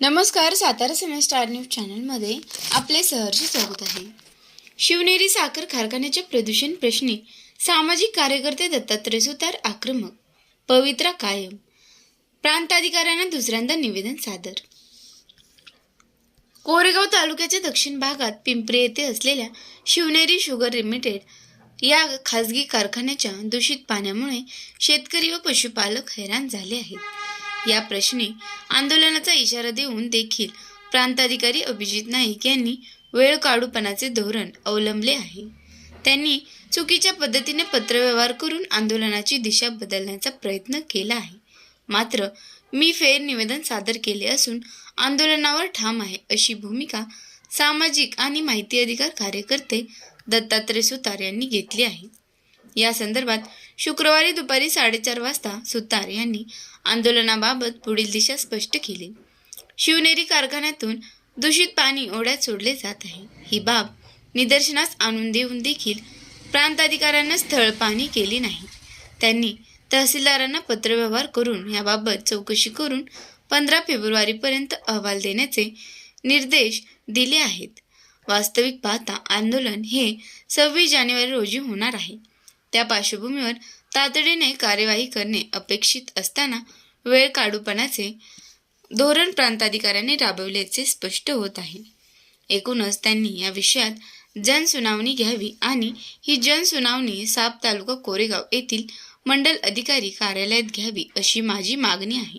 नमस्कार सातारा सिने star news चॅनलमध्ये आपले सहर्ष स्वागत आहे. शिवनेरी साखर कारखान्याच्या प्रदूषण प्रश्नी सामाजिक कार्यकर्ते दत्तात्रय सुतार आक्रमक पवित्रा कायम प्रांताधिकाऱ्यांना दुसऱ्यांदा निवेदन सादर. कोरेगाव तालुक्याच्या दक्षिण भागात पिंपरी येथे असलेल्या शिवनेरी शुगर लिमिटेड या खासगी कारखान्याच्या दूषित पाण्यामुळे शेतकरी व पशुपालक हैराण झाले आहेत. या प्रश्नी आंदोलनाचा इशारा देऊन देखील प्रांताधिकारी अभिजित नाईक यांनी वेळ काढूपणाचे धोरण अवलंबले आहे. त्यांनी चुकीच्या पद्धतीने पत्रव्यवहार करून आंदोलनाची दिशा बदलण्याचा प्रयत्न केला आहे. मात्र मी फेर निवेदन सादर केले असून आंदोलनावर ठाम आहे अशी भूमिका सामाजिक आणि माहिती अधिकार कार्यकर्ते दत्तात्रय सुतार यांनी घेतली आहे. या संदर्भात शुक्रवारी दुपारी साडेचार वाजता सुतार यांनी आंदोलनाबाबत पुढील दिशा स्पष्ट केली. शिवनेरी कारखान्यातून दूषित पाणी ओढ्यात सोडले जात आहे. ही बाब निदर्शनास आणून देऊन देखील प्रांताधिकाऱ्यांना स्थळ पाणी केली नाही. त्यांनी तहसीलदारांना पत्रव्यवहार करून याबाबत चौकशी करून पंधरा फेब्रुवारीपर्यंत अहवाल देण्याचे निर्देश दिले आहेत. वास्तविक पाहता आंदोलन हे सव्वीस जानेवारी रोजी होणार आहे. त्या पार्श्वभूमीवर तातडीने कार्यवाही करणे अपेक्षित असताना वेळ काढूपणाचे धोरण प्रांताधिकाऱ्यांनी राबवल्याचे स्पष्ट होत आहे. एकूणच त्यांनी या विषयात जनसुनावणी घ्यावी आणि ही जनसुनावणी साप तालुका कोरेगाव येथील मंडल अधिकारी कार्यालयात घ्यावी अशी माझी मागणी आहे.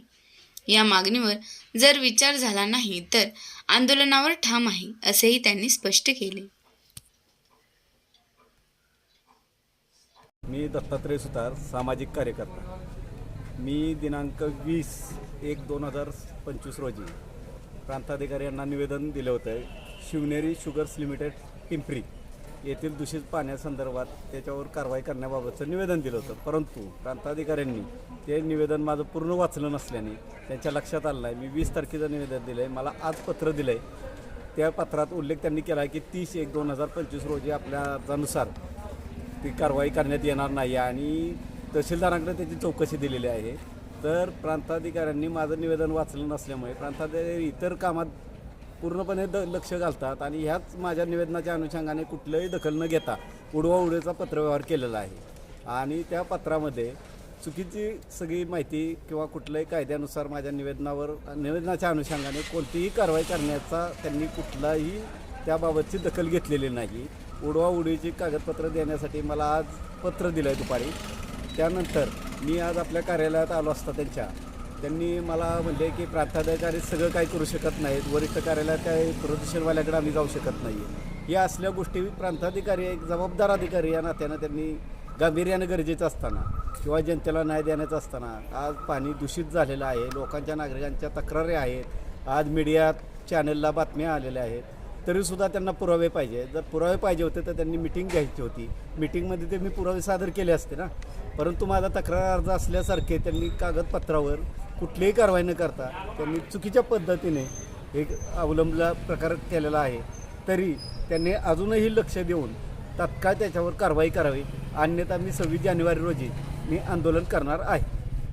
या मागणीवर जर विचार झाला नाही तर आंदोलनावर ठाम आहे असेही त्यांनी स्पष्ट केले. मी दत्तात्रय सुतार सामाजिक कार्यकर्ता. मी दिनांक वीस एक दोन हजार पंचवीस रोजी प्रांताधिकारी यांना निवेदन दिलं होतं शिवनेरी शुगर्स लिमिटेड पिंपरी. येथील दूषित पाण्यासंदर्भात त्याच्यावर कारवाई करण्याबाबतचं निवेदन दिलं होतं. परंतु प्रांताधिकाऱ्यांनी ते निवेदन माझं पूर्ण वाचलं नसल्याने त्यांच्या लक्षात आलं नाही. मी वीस तारखेचं निवेदन दिलं आहे मला आज पत्र दिलं आहे त्या पत्रात उल्लेख त्यांनी केला आहे की तीस एक दोन हजार पंचवीस रोजी आपल्या अर्जानुसार ती कारवाई करण्यात येणार नाही आणि तहसीलदारांकडे त्याची चौकशी दिलेली आहे. तर प्रांताधिकाऱ्यांनी माझं निवेदन वाचलं नसल्यामुळे प्रांताधिकारी इतर कामात पूर्णपणे द लक्ष घालतात आणि ह्याच माझ्या निवेदनाच्या अनुषंगाने कुठलंही दखल न घेता उडवा उडवीचा पत्रव्यवहार केलेला आहे. आणि त्या पत्रामध्ये चुकीची सगळी माहिती किंवा कुठल्याही कायद्यानुसार माझ्या निवेदनावर निवेदनाच्या अनुषंगाने कोणतीही कारवाई करण्याचा त्यांनी कुठलाही त्याबाबतची दखल घेतलेली नाही. उडवा उडीची कागदपत्र देण्यासाठी मला आज पत्र दिलं आहे दुपारी. त्यानंतर मी आज आपल्या कार्यालयात आलो असता त्यांच्या. त्यांनी मला म्हणले की प्रांताधिकारी सगळं काही करू शकत नाहीत. वरिष्ठ कार्यालयात काय प्रदूषणवाल्याकडे आम्ही जाऊ शकत नाही या असल्या गोष्टी प्रांताधिकारी एक जबाबदार अधिकारी या नात्यानं त्यांनी गांभीर्यानं गरजेचं असताना किंवा जनतेला न्याय देण्याचं असताना आज पाणी दूषित झालेलं आहे. लोकांच्या नागरिकांच्या तक्रारी आहेत. आज मीडियात चॅनलला बातम्या आलेल्या आहेत. तरीसुद्धा त्यांना पुरावे पाहिजे. जर पुरावे पाहिजे होते तर त्यांनी मिटिंग घ्यायची होती. मिटिंगमध्ये ते मी पुरावे सादर केले असते ना. परंतु माझा तक्रार अर्ज असल्यासारखे त्यांनी कागदपत्रावर कुठलीही कारवाई न करता त्यांनी चुकीच्या पद्धतीने एक अवलंबला प्रकार केलेला आहे. तरी त्यांनी अजूनही लक्ष देऊन तात्काळ त्याच्यावर कारवाई करावी. अन्यथा मी सव्वीस जानेवारी रोजी मी आंदोलन करणार आहे.